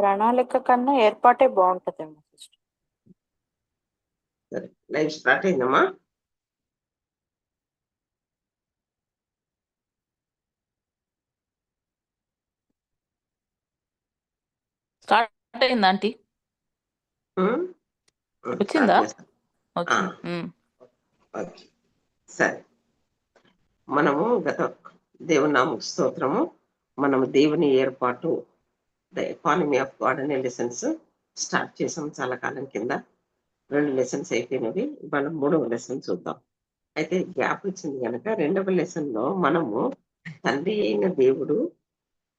ప్రణాళిక కన్నా ఏర్పాటే బాగుంటదేమో సిస్టర్. సరే లైవ్ స్టార్ట్ అయిందమ్మా. స్టార్ట్ అయిందా ఆంటీ? వచ్చిందా? సరే. మనము గత దేవుని నామ స్తోత్రము. మనము దేవుని ఏర్పాటు ద ఎకానమీ ఆఫ్ గాడ్ అనే లెసన్స్ స్టార్ట్ చేసాం చాలా కాలం కింద. రెండు లెసన్స్ అయిపోయినవి. ఇవాళ మూడవ లెసన్ చూద్దాం. అయితే గ్యాప్ వచ్చింది కనుక రెండవ లెసన్లో మనము తండ్రి అయిన దేవుడు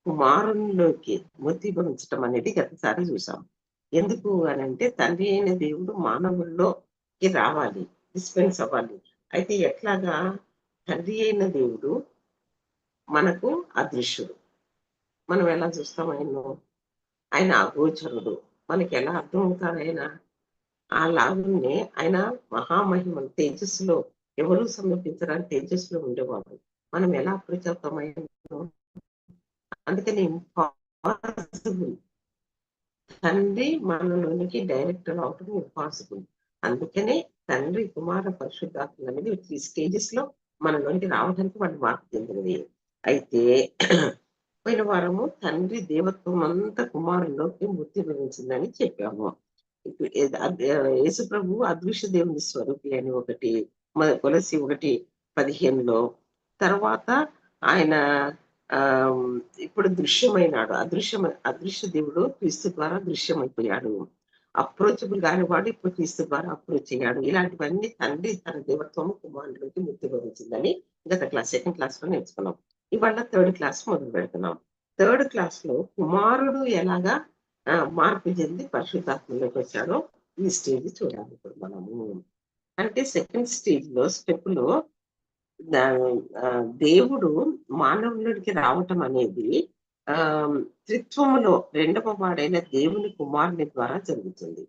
కుమారునిలోకి ముద్దిభవించటం అనేది గతసారి చూసాం. ఎందుకు అని అంటే తండ్రి అయిన దేవుడు మానవుల్లోకి రావాలి. డిస్పెన్స్ అవ్వాలి. అయితే ఎట్లాగా తండ్రి అయిన దేవుడు మనకు అదృశ్యుడు. మనం ఎలా చూస్తాం ఆయన ఆయన అగోచరుడు మనకి ఎలా అర్థం అవుతాడు ఆయన? ఆ లాగునే ఆయన మహామహిమ తేజస్సులో ఎవరు సమర్పించడానికి తేజస్సులో ఉండేవాడు. మనం ఎలా అప్రోచ్ అందుకని ఇంపాసిబుల్ తండ్రి మనలోనికి డైరెక్ట్ అవటం ఇంపాసిబుల్ అందుకనే తండ్రి కుమార పరిశుద్ధాత్మ అనేది త్రీ స్టేజెస్లో మనలోనికి రావడానికి వాళ్ళు మార్పు చెందినది అయితే పోయిన వారము తండ్రి దేవత్వం అంతా కుమారుల్లోకి మృతి చెప్పాము. యేసు ప్రభు అదృశ్య దేవుని స్వరూపి అని ఒకటి మ- కొలసి ఒకటి పదిహేనులో. తర్వాత ఆయన ఆ ఇప్పుడు దృశ్యమైనాడు. అదృశ్యం అదృశ్య దేవుడు క్రీస్తు ద్వారా దృశ్యమైపోయాడు. అప్రోచబుల్ కాని వాడు ఇప్పుడు క్రీస్తు ద్వారా అప్రోచ్ అయ్యాడు. ఇలాంటివన్నీ తండ్రి తన దేవత్వం కుమారుడికి ముక్తి భవించిందని గత క్లాస్ సెకండ్ క్లాస్లో నేర్చుకున్నాం. ఇవాళ థర్డ్ క్లాస్ మొదలు పెడుతున్నాం. థర్డ్ క్లాస్లో కుమారుడు ఎలాగా మార్పు చెంది పరిశుద్ధాత్మలోకి వచ్చాడో ఈ స్టేజ్ చూడాలి ఇప్పుడు మనము. అంటే సెకండ్ స్టేజ్లో స్టెప్లో దేవుడు మానవుడికి రావటం అనేది ఆ త్రిత్వములో రెండవ వాడైన దేవుని కుమారుని ద్వారా జరుగుతుంది.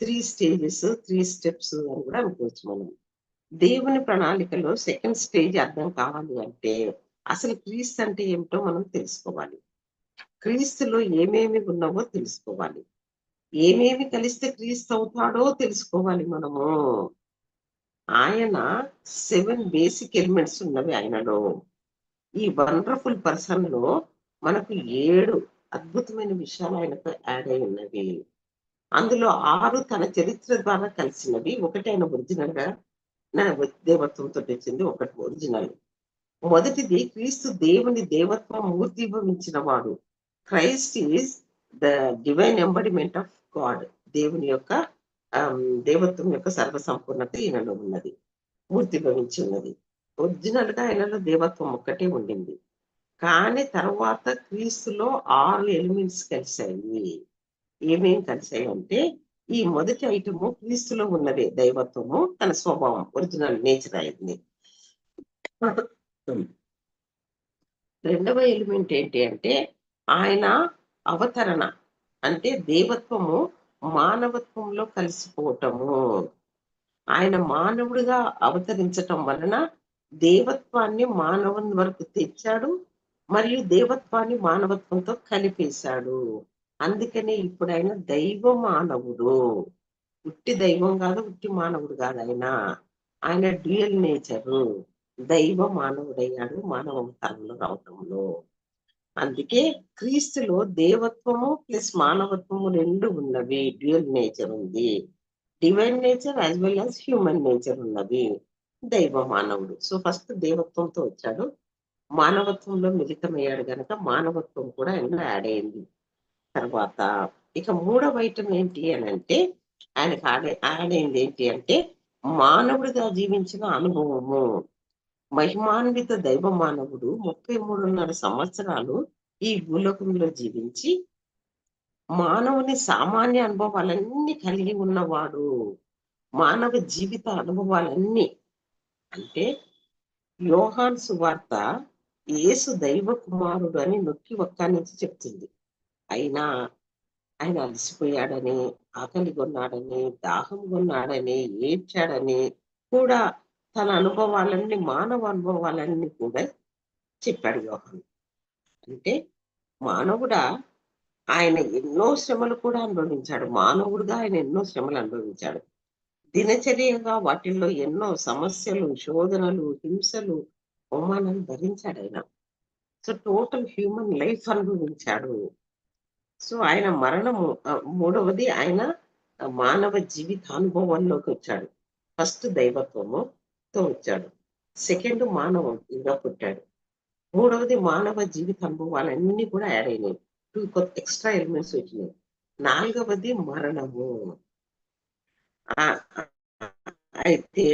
త్రీ స్టేజెస్ త్రీ స్టెప్స్ అని కూడా అనుకోవచ్చు మనం. దేవుని ప్రణాళికలో సెకండ్ స్టేజ్ అర్థం కావాలి అంటే అసలు క్రీస్తు అంటే ఏమిటో మనం తెలుసుకోవాలి. క్రీస్తులో ఏమేమి ఉన్నావో తెలుసుకోవాలి. ఏమేమి కలిస్తే క్రీస్తు అవుతాడో తెలుసుకోవాలి మనము. ఆయన సెవెన్ బేసిక్ ఎలిమెంట్స్ ఉన్నవి ఆయనలో. ఈ వండర్ఫుల్ పర్సన్లో మనకు ఏడు అద్భుతమైన విషయాలు ఆయనకు యాడ్ అయి ఉన్నవి. అందులో ఆరు తన చరిత్ర ద్వారా కలిసినవి. ఒకటి ఆయన ఒరిజినల్గా నా దేవత్వంతో తెచ్చింది ఒకటి ఒరిజినల్. మొదటిది క్రీస్తు దేవుని దేవత్వం మూర్తిభవించిన వాడు Christ is the divine embodiment of God దేవుని యొక్క um, దేవత్వం యొక్క సర్వసంపూర్ణత ఈయనలో ఉన్నది. మూర్తిభవించి ఉన్నది. ఒరిజినల్గా ఆయనలో దేవత్వం ఒక్కటే ఉండింది. కానీ తర్వాత క్రీస్తులో ఆరు ఎలిమెంట్స్ కలిశాయి. ఏమేం కలిశాయి అంటే ఈ మొదటి ఐటము క్రీస్తులో ఉన్నదే దైవత్వము తన స్వభావం ఒరిజినల్ నేచర్ అయింది రెండవ ఎలిమెంట్ ఏంటి అంటే ఆయన అవతరణ అంటే దేవత్వము మానవత్వంలో కలిసిపోవటము. ఆయన మానవుడిగా అవతరించటం వలన దేవత్వాన్ని మానవుని వరకు తెచ్చాడు మరియు దేవత్వాన్ని మానవత్వంతో కలిపేశాడు. అందుకనే ఇప్పుడు ఆయన దైవ మానవుడు ఉట్టి దైవం కాదు ఉట్టి మానవుడు కాదు ఆయన. ఆయన డ్యూయల్ నేచరు. దైవ మానవుడయ్యాడు మానవ అవతారంలో రావటంలో. అందుకే క్రీస్తులో దేవత్వము ప్లస్ మానవత్వము రెండు ఉన్నవి. డ్యూయల్ నేచర్ ఉంది. Divine nature as well as human nature ఉన్నది. దైవ మానవుడు. సో ఫస్ట్ దేవత్వంతో వచ్చాడు. మానవత్వంలో మిళితమయ్యాడు కనుక మానవత్వం కూడా ఆయన యాడ్ అయింది. తర్వాత ఇక మూడవ ఐటమ్ ఏంటి అని అంటే ఆయనకు యాడ్ అయింది ఏంటి అంటే మానవుడిగా జీవించిన అనుభవము. మహిమాన్విత దైవ మానవుడు ముప్పై మూడున్నర సంవత్సరాలు ఈ భూలోకంలో జీవించి మానవుని సామాన్య అనుభవాలన్నీ కలిగి ఉన్నవాడు. మానవ జీవిత అనుభవాలన్నీ అంటే యోహాన్ సువార్త యేసు దైవ కుమారుడు అని నొక్కి ఒక్క నుంచి చెప్తుంది. అయినా ఆయన అలసిపోయాడని ఆకలి కొన్నాడని దాహం కొన్నాడని ఏడ్చాడని కూడా తన అనుభవాలన్నీ మానవ అనుభవాలన్నీ కూడా చెప్పాడు యోహన్. అంటే మానవుడా ఆయన ఎన్నో శ్రమలు కూడా అనుభవించాడు. మానవుడిగా ఆయన ఎన్నో శ్రమలు అనుభవించాడు. దినచర్యగా వాటిల్లో ఎన్నో సమస్యలు శోధనలు హింసలు అవమానాలు భరించాడు ఆయన. సో టోటల్ హ్యూమన్ లైఫ్ అనుభవించాడు. సో ఆయన మరణము మూడవది ఆయన మానవ జీవితానుభవంలోకి వచ్చాడు. ఫస్ట్ దైవత్వము తో వచ్చాడు. సెకండ్ మానవుడిగా పుట్టాడు. మూడవది మానవ జీవిత అనుభవాలన్నీ కూడా యాడ్ అయినాయి. టూ కొత్త ఎక్స్ట్రా ఎలిమెంట్స్ వచ్చినాయి. నాలుగవది మరణము. అయితే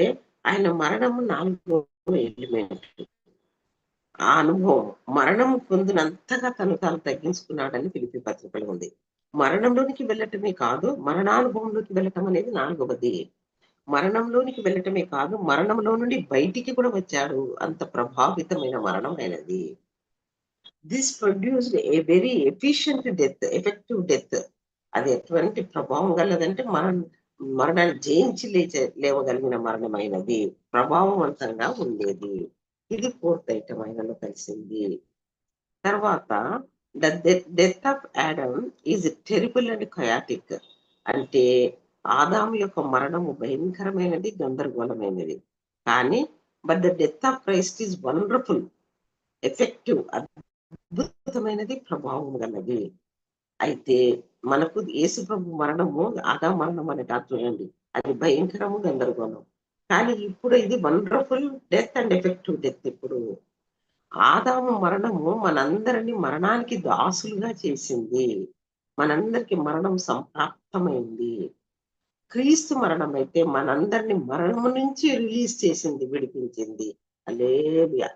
ఆయన మరణము నాలుగవ ఎలిమెంట్ ఆ అనుభవం. మరణం పొందినంతగా తను తాను తగ్గించుకున్నాడని పిలిపి పత్రికలో ఉంది. మరణంలోనికి వెళ్ళటమే కాదు మరణానుభవంలోకి వెళ్ళటం అనేది నాలుగవది. మరణంలోనికి వెళ్ళటమే కాదు మరణంలో నుండి బయటికి కూడా వచ్చాడు. అంత ప్రభావితమైన మరణం అయినది. This produced a very efficient death effective death అది ఎటువంటి ప్రభావం గలదంటే మరణ మరణాన్ని జయించి లేచే లేవగలిగిన మరణమైనది. ప్రభావవంతంగా ఉండేది. ఇది ఫోర్త్ ఐటమ్ ఆయనలో కలిసింది. తర్వాత the death of Adam is terrible and chaotic అంటే ఆదాము యొక్క మరణము భయంకరమైనది గందరగోళమైనది. కానీ but the death of Christ is wonderful effective అద్భుతమైనది ప్రభావం గలది. అయితే మనకు యేసు ప్రభు మరణము ఆదా మరణం అనే కాదు చూడండి. అది భయంకరము గందరగోళం. కానీ ఇప్పుడు ఇది wonderful death and effective death ఇప్పుడు. ఆదాము మరణము మనందరినీ మరణానికి దాసులుగా చేసింది. మనందరికి మరణం సంప్రాప్తమైంది. క్రీస్తు మరణం అయితే మనందరిని మరణము నుంచి రిలీజ్ చేసింది విడిపించింది. అలేబియా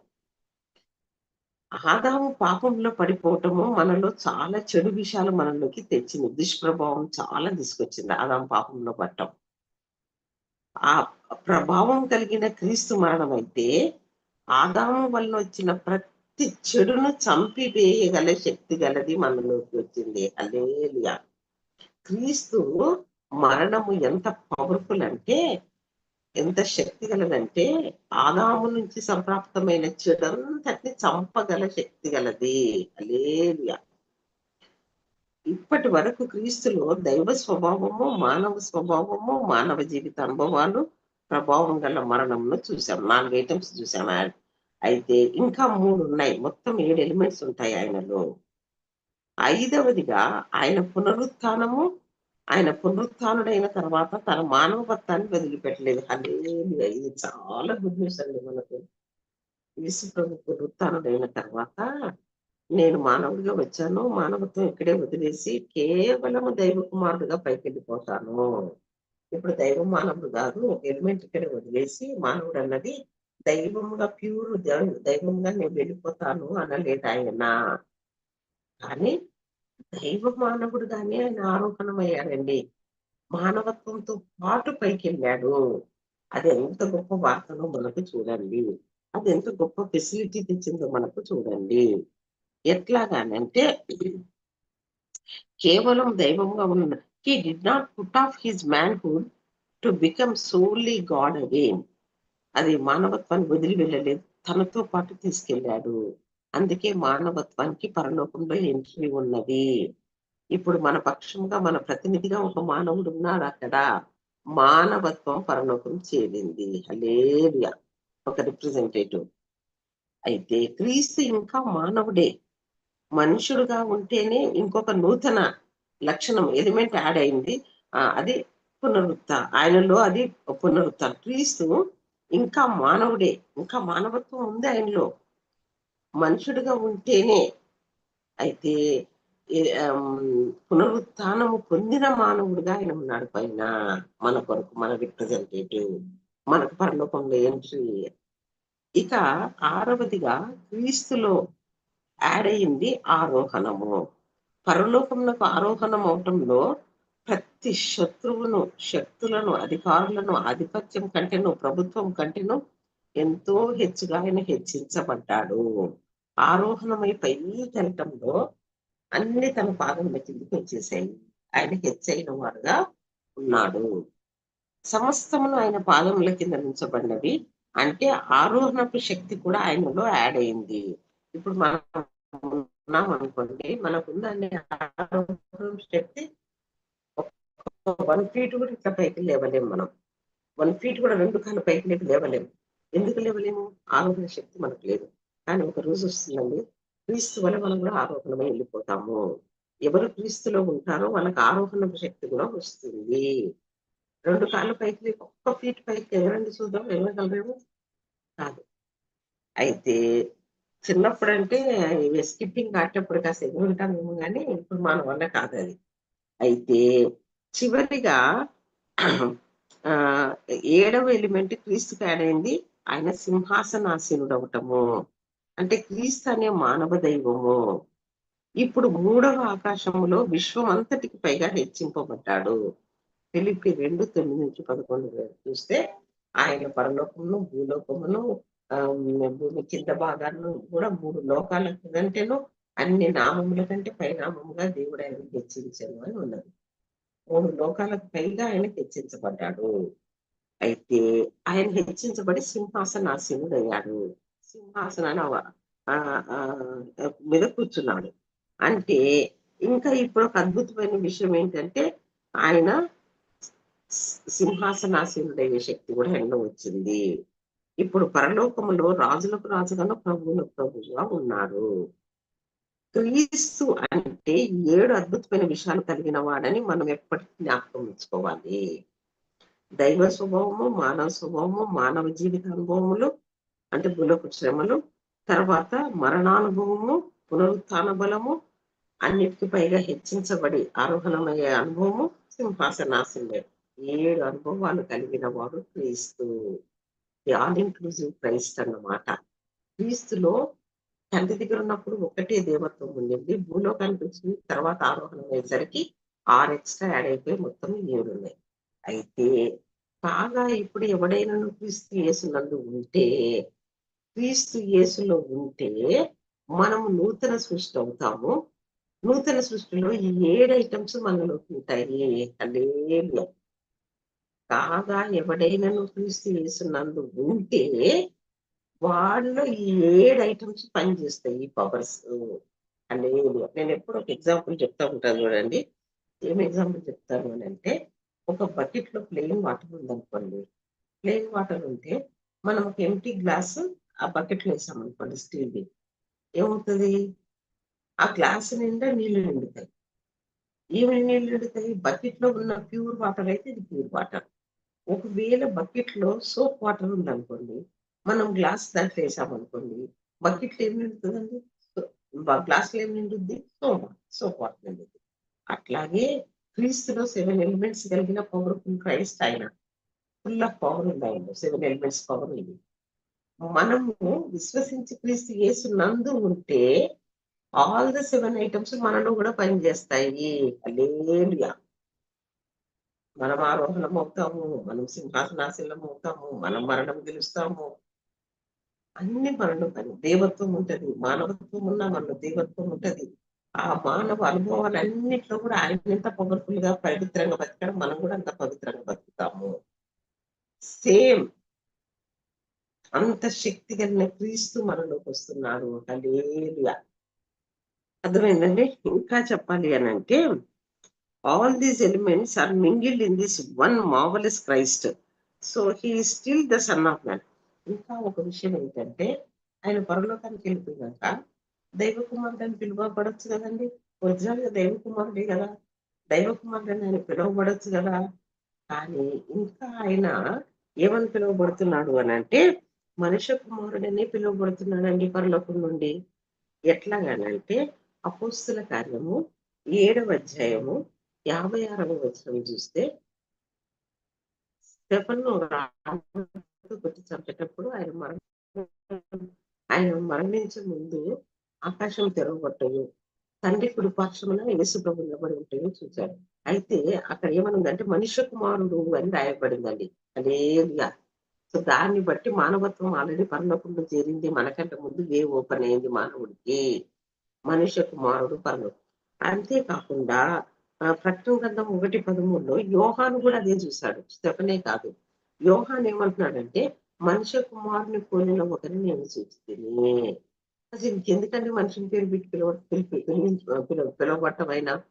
ఆదాము పాపంలో పడిపోవటము మనలో చాలా చెడు విషయాలు మనలోకి తెచ్చింది. దుష్ప్రభావం చాలా తీసుకొచ్చింది ఆదాము పాపంలో పట్టం ఆ ప్రభావం కలిగిన క్రీస్తు మరణం అయితే ఆదాము వల్ల వచ్చిన ప్రతి చెడును చంపివేయగల శక్తి గలది మనలోకి వచ్చింది. అలేలియా క్రీస్తు మరణము ఎంత పవర్ఫుల్ అంటే ఎంత శక్తి గలదంటే ఆదాము నుంచి సంప్రాప్తమైన చెడంతటిని చంపగల శక్తి గలది అలేరియా ఇప్పటి వరకు క్రీస్తులో దైవ స్వభావము మానవ స్వభావము మానవ జీవిత అనుభవాలు ప్రభావం గల మరణంను చూసాం నాలుగు ఐటమ్స్ చూసాం అయితే ఇంకా మూడు ఉన్నాయి. మొత్తం ఏడు ఎలిమెంట్స్ ఉంటాయి ఆయనలో. ఐదవదిగా ఆయన పునరుత్నము ఆయన పునరుత్డైన తర్వాత తన మానవత్వాన్ని వదిలిపెట్టలేదు. హల్లెలూయా. ఇది చాలా గుడ్ న్యూస్ అండి మనకు. యేసు ప్రభు తర్వాత నేను మానవుడిగా వచ్చాను. మానవత్వం ఇక్కడే వదిలేసి కేవలము దైవ కుమారుడుగా పైకి వెళ్ళిపోతాను ఇప్పుడు దైవ మానవుడు కాదు ఒక ఎలిమెంట్ ఇక్కడే వదిలేసి మానవుడు అన్నది దైవంగా ప్యూర్ దైవంగా నేను వెళ్ళిపోతాను అనలేదు ఆయన. కానీ దైవ మానవుడుగానే ఆయన ఆరోపణమయ్యాడండి. మానవత్వంతో పాటు పైకి వెళ్ళాడు అది ఎంత గొప్ప వార్తనో మనకు చూడండి. అది ఎంత గొప్ప ఫెసిలిటీ తెచ్చిందో మనకు చూడండి. ఎట్లాగానంటే కేవలం దైవంగా ఉన్న he did not put off his manhood to become solely God again అది మానవత్వాన్ని వదిలి వెళ్ళలేదు. తనతో పాటు తీసుకెళ్ళాడు. అందుకే మానవత్వానికి పరలోకంలో ఎంట్రీ ఉన్నది. ఇప్పుడు మన పక్షంగా మన ప్రతినిధిగా ఒక మానవుడు ఉన్నాడు అక్కడ. మానవత్వం పరలోకం చేరింది. హలేరియా ఒక రిప్రజెంటేటివ్ అయితే క్రీస్తు ఇంకా మానవుడే. మనుషుడుగా ఉంటేనే ఇంకొక నూతన లక్షణం ఎలిమెంట్ యాడ్ అయింది. అది పునరుత్త ఆయనలో అది పునరుత్త క్రీస్తు ఇంకా మానవుడే. ఇంకా మానవత్వం ఉంది ఆయనలో. మనుషుడిగా ఉంటేనే అయితే పునరుత్నము పొందిన మానవుడిగా ఆయన ఉన్నాడు. పైన మన కొరకు మన రిప్రజెంటేటివ్ మనకు పరలోకంలో ఎంట్రీ ఇక ఆరవదిగా క్రీస్తులో యాడ్ అయింది ఆరోహణము. పరలోకమునకు ఆరోహణం అవటంలో ప్రతి శత్రువును శక్తులను అధికారులను ఆధిపత్యం కంటేను ప్రభుత్వం కంటేను ఎంతో హెచ్చుగా ఆయన హెచ్చించబడ్డాడు. ఆరోహణమై పైకెళ్ళటంలో అన్ని తన పాదముల కిందకి వచ్చేసాయి. ఆయన హెచ్చైన వారుగా ఉన్నాడు. సమస్తమును ఆయన పాదముల కింద నుంచబడినవి. అంటే ఆరోహణపు శక్తి కూడా ఆయనలో యాడ్ అయింది. ఇప్పుడు మనం ఉన్నాం అనుకోండి మనకుందండి ఆరోహణం శక్తి వన్ ఫీట్ కూడా ఇట్లా పైకి లేవలేము మనం. వన్ ఫీట్ కూడా రెండు కాళ్ళ పైకి లేవలేము ఎందుకు లేవలేము? ఆరోహణ శక్తి మనకు లేదు. కానీ ఒక రోజు వస్తుందండి క్రీస్తు వల్ల మనం కూడా ఆరోహణమై వెళ్ళిపోతాము ఎవరు క్రీస్తులో ఉంటారో వాళ్ళకి ఆరోహణ శక్తి కూడా వస్తుంది. రెండు కాళ్ళ పైకి ఒక్క ఫీట్ పైకి ఎగరండి చూద్దాం వెళ్ళగలరేమో కాదు. అయితే చిన్నప్పుడు అంటే స్కిప్పింగ్ ఆడేటప్పుడు కాస్త ఎగురుంటామేమో కానీ ఇప్పుడు మన వల్ల కాదు అది. అయితే చివరిగా ఆ ఏడవ ఎలిమెంట్ క్రీస్తుకి యాడ్ అయింది ఆయన సింహాసనాసీనుడవటము. అంటే క్రీస్తు అనే మానవ దైవము. ఇప్పుడు మూడవ ఆకాశములో విశ్వం అంతటికి పైగా హెచ్చింపబడ్డాడు. తెలిపి రెండు తొమ్మిది నుంచి పదకొండు చూస్తే ఆయన పరలోకమును భూలోకమును ఆ, భూమి కింద భాగాలను కూడా మూడు లోకాల కంటేను అన్ని నామముల కంటే పైనామముగా దేవుడు ఆయన హెచ్చించాను అని ఉన్నది. మూడు లోకాలకు పైగా ఆయన హెచ్చించబడ్డాడు. అయితే ఆయన హెచ్చించబడి సింహాసనాసీనుడయ్యాడు. సింహాసనాన్ని మీద కూర్చున్నాడు. అంటే ఇంకా ఇప్పుడు ఒక అద్భుతమైన విషయం ఏంటంటే ఆయన సింహాసనాసీనుడయ్యే శక్తి కూడా ఎన్నో వచ్చింది. ఇప్పుడు పరలోకములో రాజులకు రాజుగాను ప్రభువులకు ప్రభువుగా ఉన్నారు క్రీస్తు అంటే ఏడు అద్భుతమైన విషయాలు కలిగిన వాడని మనం ఎప్పటికీ జ్ఞాపకం ఉంచుకోవాలి. దైవ స్వభావము మానవ స్వభావము మానవ జీవిత అనుభవములు అంటే భూలోక శ్రమలు తర్వాత మరణానుభవము పునరుత్న బలము అన్నిటికి పైగా హెచ్చించబడి ఆరోహణమయ్యే అనుభవము సింహాసనాసనం ఏడు అనుభవాలు కలిగిన వాడు క్రీస్తు. ఆల్ ఇంక్లూజివ్ క్రైస్ట్ అన్నమాట. క్రీస్తులో తండ్రి దగ్గర ఉన్నప్పుడు ఒకటే దేవత్వం ఉండింది. భూలోకానికి వచ్చింది తర్వాత ఆరోహణం అయ్యేసరికి ఆరు ఎక్స్ట్రా యాడ్ అయిపోయి మొత్తం ఏడు ఉన్నాయి. అయితే కాగా ఇప్పుడు ఎవడైనా క్రీస్తు యేసునందు ఉంటే క్రీస్తు యేసులో ఉంటే మనము నూతన సృష్టి అవుతాము. నూతన సృష్టిలో ఈ ఏడు ఐటమ్స్ మనలోకి ఉంటాయి. హల్లెలూయా. కాగా ఎవడైనా క్రీస్తు యేసునందు ఉంటే వాళ్ళలో ఈ ఏడు ఐటమ్స్ పనిచేస్తాయి ఈ పవర్స్. అనే నేను ఎప్పుడు ఒక ఎగ్జాంపుల్ చెప్తా ఉంటాను చూడండి. ఏం ఎగ్జాంపుల్ చెప్తాను అని అంటే ఒక బకెట్లో ప్లెయిన్ వాటర్ ఉందనుకోండి. ప్లెయిన్ వాటర్ ఉంటే మనం ఒక ఎంటీ గ్లాస్ ఆ బకెట్లో వేసాం అనుకోండి స్టీల్ది ఏమవుతుంది? ఆ గ్లాస్ నిండా నీళ్ళు నిండుతాయి. ఏమేమి నీళ్ళు నిండుతాయి? బకెట్లో ఉన్న ప్యూర్ వాటర్ అయితే ఇది ప్యూర్ వాటర్ ఒకవేళ బకెట్లో సోప్ వాటర్ ఉందనుకోండి మనం గ్లాస్ దాంట్లో వేసామనుకోండి బకెట్లో ఏం నిండుతుందండి? గ్లాస్లో ఏం నిండుద్ది? సోప్ సోప్ వాటర్ నిండుద్ది. అట్లాగే క్రీస్తులో సెవెన్ ఎలిమెంట్స్ కలిగిన పవర్ఫుల్ క్రైస్ట్ ఆయన ఫుల్ ఆఫ్ పవర్ ఉంది ఆయన సెవెన్ ఎలిమెంట్స్ పవర్ ఉంది మనము విశ్వసించి క్రీస్తు యేసు నందు ఉంటే ఆల్ ద సెవెన్ ఐటమ్స్ మనలో కూడా పనిచేస్తాయి. హల్లెలూయా మనం ఆరోహణం అవుతాము మనం సింహాసనాశీలం అవుతాము మనం మరణం గెలుస్తాము. అన్ని మనలో పని దేవత్వం ఉంటది మానవత్వం ఉన్న మనలో దేవత్వం ఉంటది. ఆ మానవ అనుభవాలన్నింటిలో కూడా ఆయన ఎంత పవర్ఫుల్గా పవిత్రంగా బతికాడు. మనం కూడా అంత పవిత్రంగా బతుకుతాము. సేమ్ అంత శక్తి కలిగిన క్రీస్తు మనలోకి వస్తున్నాడు. హల్లెలూయా. అర్థమైందండి? ఇంకా చెప్పాలి అని అంటే all these elements are mingled in this one marvellous Christ so he still the son of man ఇంకా ఒక విషయం ఏంటంటే ఆయన పరలోకానికి వెళ్ళిపోయినాక దైవ కుమారుడు అని పిలువబడచ్చు కదండి. ఒరిజినల్ దైవ కుమారుడే కదా. దైవ కుమారుడు అని ఆయన పిలువబడచ్చు కదా. కానీ ఇంకా ఆయన ఏమని పిలువబడుతున్నాడు అని అంటే మనుష్య కుమారుడని పిలువబడుతున్నాడండి పరలోకం నుండి. ఎట్లాగానంటే అపోస్తుల కార్యము ఏడవ అధ్యాయము యాభై ఆరవ వచనం చూస్తే స్టెఫన్ను కొట్టి చంపేటప్పుడు ఆయన మరణ ఆయన మరణించే ముందు ఆకాశం తెరవబట్టదు తండ్రి కుడిపాక్షమున యేసుప్రభు నిలబడి ఉంటాయో చూశాడు అయితే అక్కడ ఏమనుందంటే మనుష్య కుమారుడు అని రాయబడిందండి. అదేగా సో దాన్ని బట్టి మానవత్వం ఆల్రెడీ పరలోకంలో చేరింది. మనకంటే ముందు ఏ ఓపెన్ అయింది మానవుడికి? మనుష్య కుమారుడు పరలోకం అంతేకాకుండా ప్రకటన గ్రంథం ఒకటి పదమూడులో యోహాను కూడా అదే చూశాడు. స్టెఫనే కాదు. యోహాన్ ఏమంటున్నాడంటే మనుష్య కుమారుని పోలిన ఒకరిని నేను చూస్తుంది అసలు ఇంకెందుకంటే మనుషుని పేరు పెట్టి పిలవ పిలిపి పిలిపించ- పిలవబట్టమైనా?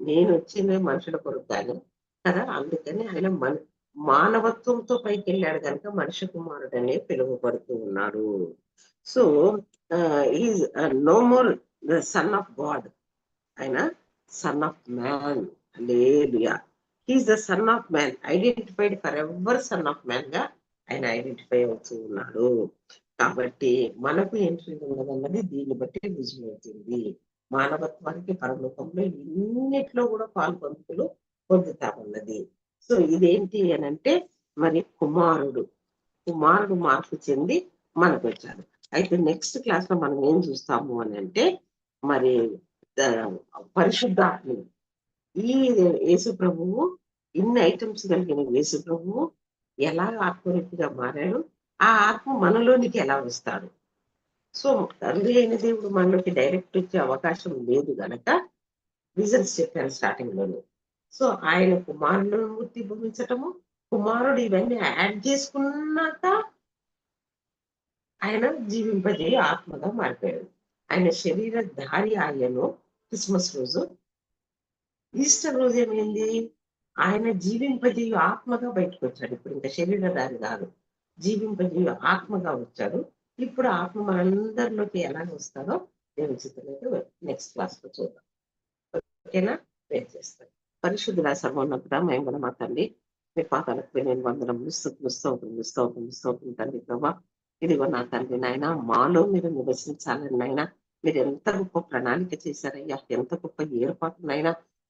నేను వచ్చింది మనుషుల కొరకు కానీ కదా? అందుకని ఆయన మన మానవత్వంతో పైకి వెళ్ళాడు కనుక మనిషి కుమారుడనే పిలువబడుతూ ఉన్నాడు. So is no more the son of God. ఆయన సన్ ఆఫ్ మ్యాన్. లేలుయా he is the son of man. Identified for ever son of మ్యాన్గా ఆయన ఐడెంటిఫై అవుతూ ఉన్నాడు. కాబట్టి మనకు ఎంట్రీ ఉన్నదన్నది దీన్ని బట్టి రుజువవుతుంది. మానవత్వానికి పరలోకంలో ఇన్నిట్లో కూడా పాల్పంతులు పొందుతామన్నది. సో ఇదేంటి అని అంటే మరి కుమారుడు. కుమారుడు మార్పు చెంది మనకు వచ్చాడు. అయితే నెక్స్ట్ క్లాస్లో మనం ఏం చూస్తాము అని అంటే మరి పరిశుద్ధాత్మ. ఈ యేసు ప్రభువు ఇన్ని ఐటమ్స్ కలిగిన యేసు ప్రభువు ఎలా ఆత్మరీతిగా మారాడు? ఆ ఆత్మ మనలోనికి ఎలా వస్తాడు? సో తండ్రి అయిన దేవుడు మనలోకి డైరెక్ట్ వచ్చే అవకాశం లేదు గనక రీజన్స్ చెప్పాను స్టార్టింగ్లోనే. సో ఆయన కుమారులను మూర్తి భూమించటము కుమారుడు ఇవన్నీ యాడ్ చేసుకున్నాక ఆయన జీవింపజేయ ఆత్మగా మారిపోయాడు. ఆయన శరీర దారి ఆయను క్రిస్మస్ రోజు ఈస్టర్ రోజు ఏమైంది? ఆయన జీవింపజేయు ఆత్మగా బయటకు వచ్చాడు. ఇప్పుడు ఇంకా శరీరధారి కాదు. జీవింపజీవి ఆత్మగా వచ్చాడు. ఇప్పుడు ఆత్మ మనందరిలోకి ఎలా వస్తారో నేను చిత్రమైతే నెక్స్ట్ క్లాస్లో చూద్దాం. ఓకేనా? వెయిట్ చేస్తాను. పరిశుద్ధుల సర్వోన్నత మేము కూడా మా తండ్రి మీ పాతాలకు నేను వందనం ముస్తూ స్తోత్రం స్తోత్రం స్తోత్రం తండ్రి ప్రభా. ఇదిగో నా తండ్రి నాయన మాలో మీరు నివసించాలని నాయన మీరు ఎంత గొప్ప ప్రణాళిక చేశారయ్యా ఎంత గొప్ప ఏర్పాటు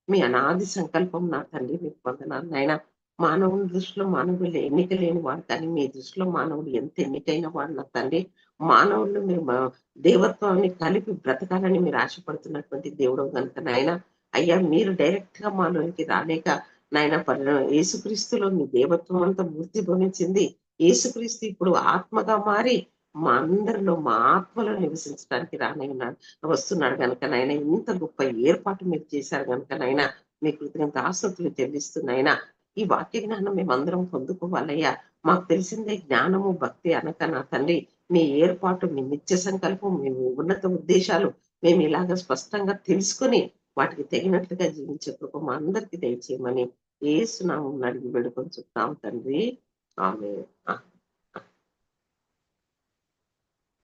మీ అనాది సంకల్పం నా తండ్రి మీకు వందనాలు నాయన. మానవుని దృష్టిలో మానవులు ఎన్నిక లేని వాడు కానీ మీ దృష్టిలో మానవుడు ఎంత ఎన్నికైన వాడు నా తండ్రి? మానవుళ్ళు మేము దేవత్వాన్ని కలిపి బ్రతకాలని మీరు ఆశపడుతున్నటువంటి దేవుడు కనుక నాయన అయ్యా మీరు డైరెక్ట్గా మాలోనికి రాలేక నాయన యేసుక్రీస్తులో మీ దేవత్వం అంతా మూర్తి భవించింది. యేసుక్రీస్తు ఇప్పుడు ఆత్మగా మారి మా అందరిలో మా ఆత్మలో నివసించడానికి రానయ్యున్నాడు. వస్తున్నాడు కనుక నాయన ఇంత గొప్ప ఏర్పాటు మీరు చేశారు కనుక నాయన మీ కృతజ్ఞత ఆసక్తులు చెల్లిస్తున్నాయన ఈ వాక్య జ్ఞానం మేమందరం పొందుకోవాలయ్యా. మాకు తెలిసిందే జ్ఞానము భక్తి అనక నా తండ్రి మీ ఏర్పాటు మీ నిత్య సంకల్పం మీ ఉన్నత ఉద్దేశాలు మేము ఇలాగ స్పష్టంగా తెలుసుకొని వాటికి తగినట్లుగా జీవించే కృప మా అందరికి దయచేయమని ఏసునామం అడిగి వేడుకొని చెప్తాం తండ్రి. ఆమె